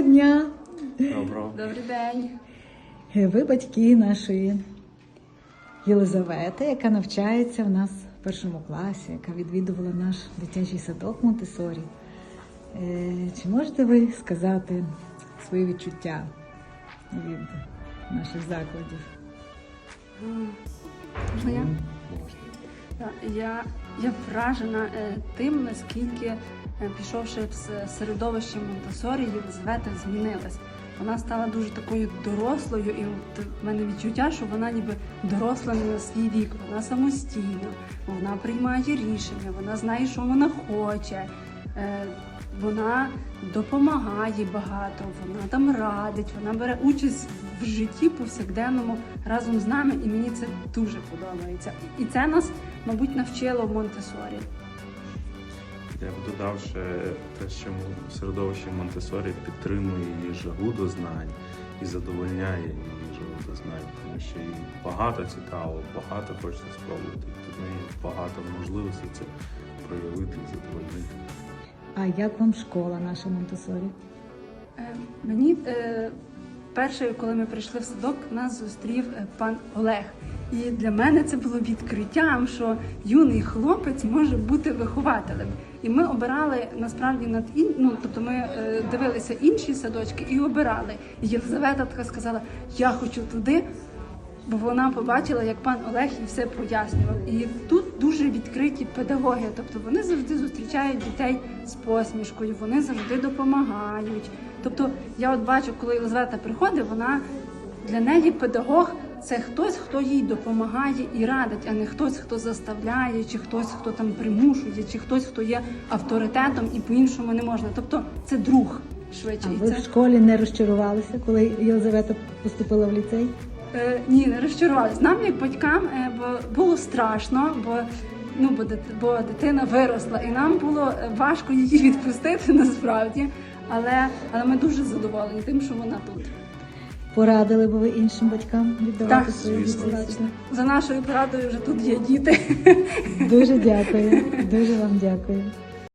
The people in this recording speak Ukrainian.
Доброго дня! Доброго. Добрий день. Ви батьки нашої Єлизавети, яка навчається в нас в першому класі, яка відвідувала наш дитячий садок Монтесорі. Е, Чи можете ви сказати свої відчуття від наших закладів? Можна я? Я, я вражена е, тим, наскільки, пішовши в с- середовище Монтесорі, Єлизавета змінилась. Вона стала дуже такою дорослою, і от в мене відчуття, що вона ніби доросла на свій вік. Вона самостійна, вона приймає рішення, вона знає, що вона хоче. Е, Вона допомагає багато, вона там радить, вона бере участь в житті повсякденному разом з нами, і мені це дуже подобається. І це нас, мабуть, навчило в Монтесорі. Я б додав ще те, що середовище Монтесорі підтримує її жагу до знань і задовольняє її жагу до знань, тому що їй багато цікаво, багато хочеться спробувати. Тут неї багато можливостей це проявити і задовольнити. А як вам школа наша Монтесорі? Е, Мені перше, коли ми прийшли в садок, нас зустрів е, пан Олег. І для мене це було відкриттям, що юний хлопець може бути вихователем. І ми обирали насправді над ін... ну, тобто ми е, дивилися інші садочки і обирали. І Єлизавета така сказала: Я хочу туди, бо вона побачила, як пан Олег їй все пояснював. І тут дуже відкриті педагоги, тобто вони завжди зустрічають дітей з посмішкою, вони завжди допомагають. Тобто, я от бачу, коли Єлизавета приходить, вона для неї педагог це хтось, хто їй допомагає і радить, а не хтось, хто заставляє, чи хтось, хто там примушує, чи хтось, хто є авторитетом і по-іншому не можна. Тобто це друг швидше. А ви в школі не розчарувалися, коли Єлизавета поступила в ліцей? Е, ні, не розчарувалась. Нам, як батькам, е, було страшно, бо ну бо, бо дитина виросла, і нам було е, важко її відпустити насправді. Але, але ми дуже задоволені тим, що вона тут. Порадили би ви іншим батькам віддавати Так, свої дітей? За нашою порадою вже тут є діти. Дуже дякую. Дуже вам дякую.